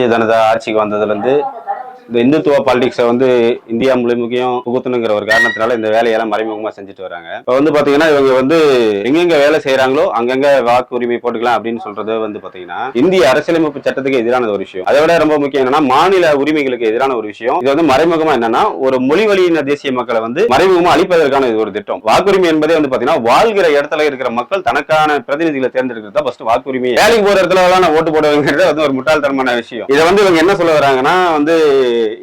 பாரதிய ஜனதா ஆட்சிக்கு வந்ததுலேருந்து இந்த இந்துத்துவ பாலிடிக்ஸை வந்து இந்தியா முழுமைக்கும் புகுத்தணுங்கிற ஒரு காரணத்தினால இந்த வேலையெல்லாம் மறைமுகமாக செஞ்சுட்டு வராங்க. இப்போ வந்து பார்த்தீங்கன்னா இவங்க வந்து எங்கெங்க வேலை செய்கிறாங்களோ அங்கங்க வாக்கு உரிமை போட்டுக்கலாம் அப்படின்னு சொல்றது வந்து பார்த்தீங்கன்னா இந்திய அரசியலமைப்பு சட்டத்துக்கு எதிரான ஒரு விஷயம். அதை விட ரொம்ப முக்கியம் என்னன்னா மாநில உரிமைகளுக்கு எதிரான ஒரு விஷயம். இது வந்து மறைமுகமாக என்னன்னா ஒரு மொழி வழியின தேசிய மக்களை வந்து மறைமுகமாக அழிப்பதற்கான இது ஒரு திட்டம். வாக்குரிமை என்பதே வந்து பார்த்தீங்கன்னா வாழ்கிற இடத்துல இருக்கிற மக்கள் தனக்கான பிரதிநிதிகளை தேர்ந்தெடுக்கிறது தான் ஃபர்ஸ்ட் வாக்குரிமை. வேலைக்கு போற இடத்துல நான் ஓட்டு போடுவேங்கிறது வந்து ஒரு முட்டாள்தனமான விஷயம். இதை வந்து இவங்க என்ன சொல்ல வராங்கன்னா வந்து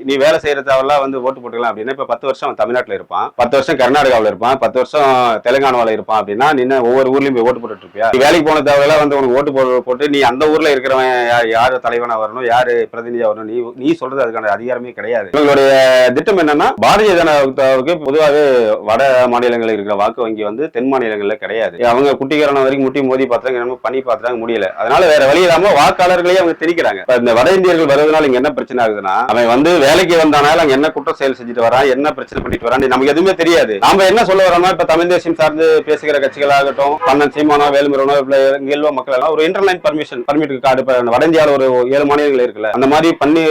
நீ வேலை செய்யறதாவெல்லாம் வந்து ஓட்டு போட்டுக்கலாம் அப்படின்னா இப்ப பத்து வருஷம் அவன் தமிழ்நாட்டுல இருப்பான். பத்து வருஷம் கர்நாடகாவில் இருப்பான். பத்து வருஷம் தெலுங்கானாவில் இருப்பான் அப்படின்னா நின்று ஒவ்வொரு ஊர்லயும் போய் ஓட்டு போட்டுட்டு இருப்பியா? நீ வேலைக்கு போன தேவையில்லாம் வந்து உனக்கு ஓட்டு போட்டு போட்டு நீ அந்த ஊர்ல இருக்கிறவன் யார் தலைவனா வரணும் யாரு பிரதிநிதியா வரணும் நீ நீ சொல்றது அதுக்கான அதிகாரமே கிடையாது. இவங்களுடைய திட்டம் என்னன்னா பாரதிய ஜனதாவுக்கு பொதுவாகவே வட மாநிலங்களில் இருக்கிற வாக்கு வங்கி வந்து தென் மாநிலங்களில் கிடையாது. அவங்க குட்டிகரணம் வரைக்கும் முட்டி மோதி பார்த்தாங்க என்னமோ பண்ணி பார்த்தாங்க முடியல. அதனால வேற வழி இல்லாம வாக்காளர்களையே அவங்க திணிக்கிறாங்க. இந்த வட இந்தியர்கள் வருவதனால இங்க என்ன பிரச்சனை ஆகுதுன்னா அவன் வந்து வேலைக்கு வந்தானால அங்க என்ன குற்ற செயல் செஞ்சுட்டு வரான் என்ன பிரச்சனை பண்ணிட்டு வரான் நமக்கு எதுவுமே தெரியாது. நாம என்ன சொல்ல வரோம்னா இப்ப தமிழ் தேசியம் சார்ந்து பேசுகிற கட்சிகளாகட்டும் கண்ணன் சீமானா வேலுமுருகனோ இப்ப மக்கள் எல்லாம் ஒரு இன்டர்லைன் பர்மிஷன் பர்மிட் கார்டு வட இந்தியாவில் ஒரு ஏழு மாநிலங்கள் இருக்குல்ல அந்த மாதிரி பண்ணி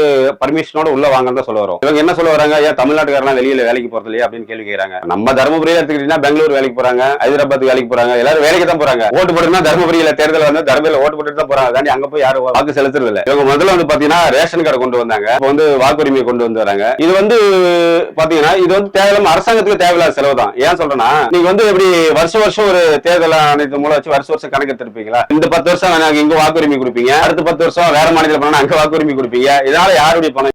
பர்மிஷனோட உள்ள வாங்கன்னு தான் சொல்ல வரோம். இவங்க என்ன சொல்ல வராங்க? ஏன் தமிழ்நாட்டுக்காரலாம் வெளியில வேலைக்கு போறது இல்லையா? அப்படின்னு கேள்வி கேட்கறாங்க நம்ம தருமபுரியில எடுத்துக்கிட்டீங்கன்னா பெங்களூர் வேலைக்கு போறாங்க ஹைதராபாத் வேலைக்கு போறாங்க எல்லாரும் வேலைக்கு தான் போறாங்க. ஓட்டு போட்டுனா தருமபுரியில தேர்தல் வந்து தருமபுரியில ஓட்டு போட்டு தான் போறாங்க. தாண்டி அங்க போய் யாரும் வாக்கு செலுத்துறது இல்லை. இவங்க முதல்ல வந்து பாத்தீங்கன்னா ரேஷன் கார்டு கொண்டு வந்தாங்க. இப்போ வந்து வாக்குரிமை கொண்டு வந்து வராங்க இது வந்து பாத்தீங்கன்னா இது வந்து தேவையில்லாம அரசாங்கத்துக்கு தேவையில்லாத செலவு தான் ஏன் சொல்றேன்னா நீங்க வந்து எப்படி வருஷம் வருஷம் ஒரு தேர்தல் ஆணையத்து மூலம் வச்சு வருஷம் வருஷம் கணக்கு எடுத்திருப்பீங்களா? இந்த பத்து வருஷம் நாங்க இங்க வாக்குரிமை கொடுப்பீங்க. அடுத்த பத்து வருஷம் வேற மாநிலத்தில் பண்ணா அங்க வாக்குரிமை கொடுப்பீங்க. இதனால யாருடைய பணம்